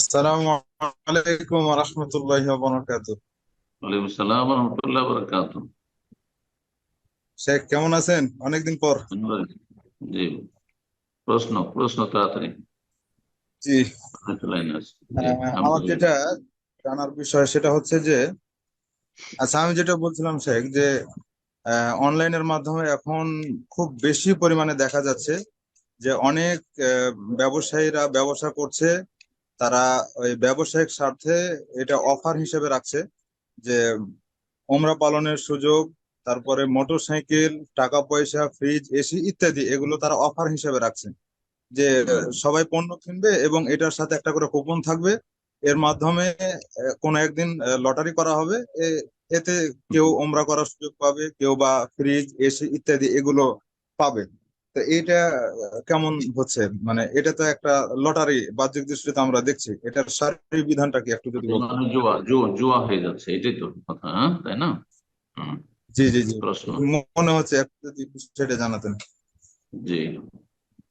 আসসালামু আলাইকুম রহমতুল্লাহ বরকাত ওয়ালাইকুম আসসালাম রহমতুল্লাহ বরকাত শেখ কেমন আছেন? অনেকদিন পর। জি। প্রশ্ন প্রশ্ন তাড়াতাড়ি। জি। লাইনে আছে আমার যেটা জানার বিষয় সেটা হচ্ছে যে আচ্ছা আমি যেটা বলছিলাম শেখ যে অনলাইনের মাধ্যমে এখন খুব বেশি পরিমাণে দেখা যাচ্ছে যে অনেক ব্যবসায়ীরা ব্যবসা করছে তারা ওই ব্যবসায়িক স্বার্থে এটা অফার হিসেবে রাখছে যে ওমরা পালনের সুযোগ, তারপরে মোটরসাইকেল টাকা পয়সা ফ্রিজ এসি ইত্যাদি এগুলো তারা অফার হিসেবে রাখছে। যে সবাই পণ্য কিনবে এবং এটার সাথে একটা করে কুপন থাকবে। এর মাধ্যমে কোনো একদিন লটারি করা হবে। এতে কেউ ওমরা করার সুযোগ পাবে, কেউ বা ফ্রিজ এসি ইত্যাদি এগুলো পাবে। তো এটা কেমন হচ্ছে? মানে এটা তো একটা লটারি বাহ্যিক দৃষ্টিতে আমরা দেখছি। এটার শারীরিক বিধানটা কি একটু যদি মানে জুয়া জুয়া জুয়া হয়ে যাচ্ছে এটাই তো কথা হ্যাঁ তাই না? জি জি জি। প্রশ্ন। মনে হচ্ছে একটু যদি সেটা জানাতেন। জি।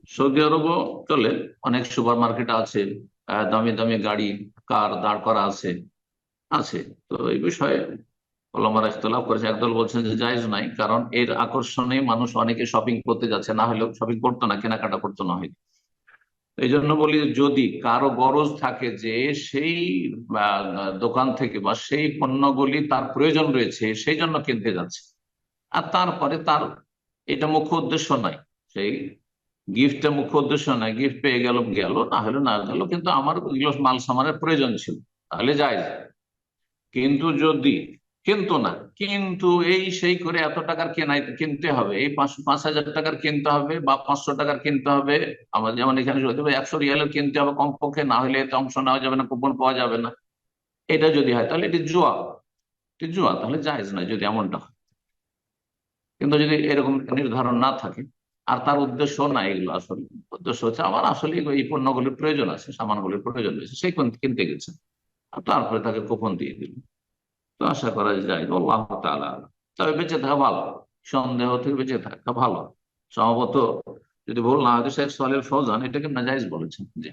সৌদি আরবও চলে অনেক সুপার মার্কেট আছে দামি দামি গাড়ি কার দাঁড় করা আছে আছে। তো এই বিষয়ে ওলামারা ইখতলাফ করেছে। একদল বলছেন যে জায়েজ নাই, কারণ এর আকর্ষণে মানুষ অনেকে শপিং করতে যাচ্ছে, না হলেও শপিং করতো না, কেনাকাটা করতো না হয়তো। এই জন্য বলি, যদি কারও গরজ থাকে যে সেই দোকান থেকে বা সেই পণ্যগুলি তার প্রয়োজন রয়েছে, সেই জন্য কিনতে যাচ্ছে। আর তারপরে তার এটা মুখ্য উদ্দেশ্য নয়। সেই গিফটটা মুখ্য উদ্দেশ্য নয়। গিফট পেয়ে গেল গেল, না হলে না গেল, কিন্তু আমার মাল সামানের প্রয়োজন ছিল। তাহলে যায় কিন্তু যদি কিন্তু না। কিন্তু এই সেই করে এত টাকার কেনাই কিনতে হবে। এই পাঁচ হাজার টাকার কিনতে হবে বা পাঁচশো টাকার কিনতে হবে। আমার যেমন এখানে একশো রিয়ালের কিনতে হবে কমপক্ষে, না হলে এতে অংশ নেওয়া যাবে না, কুপন পাওয়া যাবে না। এটা যদি হয়, তাহলে এটি জুয়া। এটি জুয়া, তাহলে জায়েজ নয় যদি এমনটা হয়। কিন্তু যদি এরকম নির্ধারণ না থাকে, আর তার উদ্দেশ্য না এগুলো আসলে, উদ্দেশ্য হচ্ছে আমার আসলে এই পণ্যগুলির প্রয়োজন আছে, সামানগুলির প্রয়োজন রয়েছে, সেই কিনতে গেছে। আর তারপরে তাকে কুপন দিয়ে দিল। তো আশা করা যায় আল্লাহ তালা। তবে বেঁচে থাকা ভালো, সন্দেহ থেকে বেঁচে থাকা ভালো সম্ভবত যদি বললাম না শেখ সোহালের ফৌজান এটাকে নাজাইজ বলেছেন যে